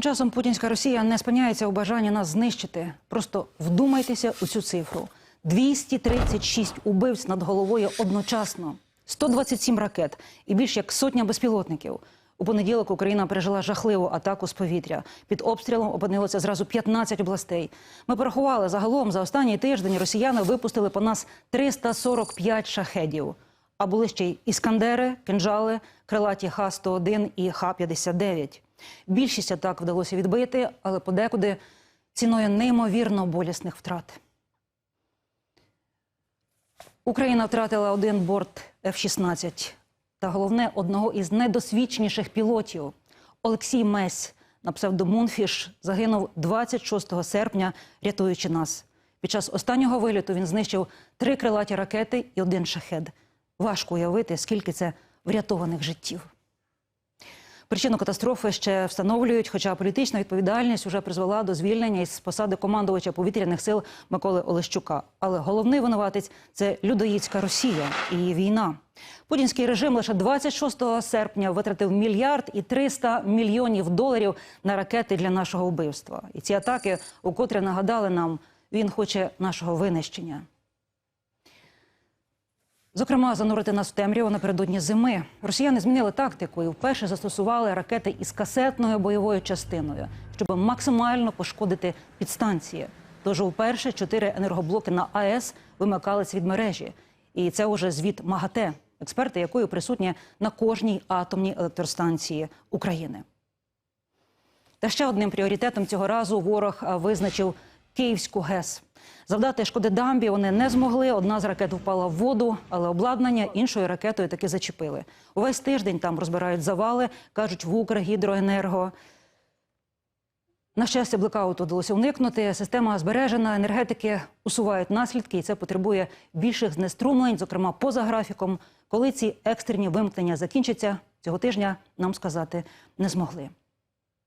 Тим часом путінська Росія не спиняється у бажанні нас знищити. Просто вдумайтеся у цю цифру: 236 убивць над головою одночасно, 127 ракет і більш як сотня безпілотників. У понеділок Україна пережила жахливу атаку з повітря. Під обстрілом опинилося зразу 15 областей. Ми порахували загалом за останній тиждень росіяни випустили по нас 345 шахедів. А були ще й іскандери, кинжали, крилаті Х-101 і Х-59. Більшість атак вдалося відбити, але подекуди ціною неймовірно болісних втрат. Україна втратила один борт F-16 та головне одного із найдосвідченіших пілотів. Олексій Месь на псевдомунфіш загинув 26 серпня, рятуючи нас. Під час останнього виліту він знищив три крилаті ракети і один шахед. Важко уявити, скільки це врятованих життів. Причину катастрофи ще встановлюють, хоча політична відповідальність вже призвела до звільнення із посади командувача повітряних сил Миколи Олещука. Але головний винуватець це людоїдська Росія і війна. Путінський режим лише 26 серпня витратив мільярд і 300 мільйонів доларів на ракети для нашого вбивства. І ці атаки, укотре нагадали нам, він хоче нашого винищення. Зокрема, занурити нас в темряву напередодні зими. Росіяни змінили тактику і вперше застосували ракети із касетною бойовою частиною, щоб максимально пошкодити підстанції. Тож вперше чотири енергоблоки на АЕС вимикались від мережі. І це уже звіт МАГАТЕ, експерти якої присутні на кожній атомній електростанції України. Та ще одним пріоритетом цього разу ворог визначив Київську ГЕС. Завдати шкоди дамбі вони не змогли. Одна з ракет впала в воду, але обладнання іншою ракетою таки зачепили. Увесь тиждень там розбирають завали, кажуть в Укргідроенерго. На щастя, блекауту вдалося уникнути. Система збережена, енергетики усувають наслідки, і це потребує більших знеструмлень, зокрема поза графіком. Коли ці екстрені вимкнення закінчаться цього тижня, нам сказати не змогли.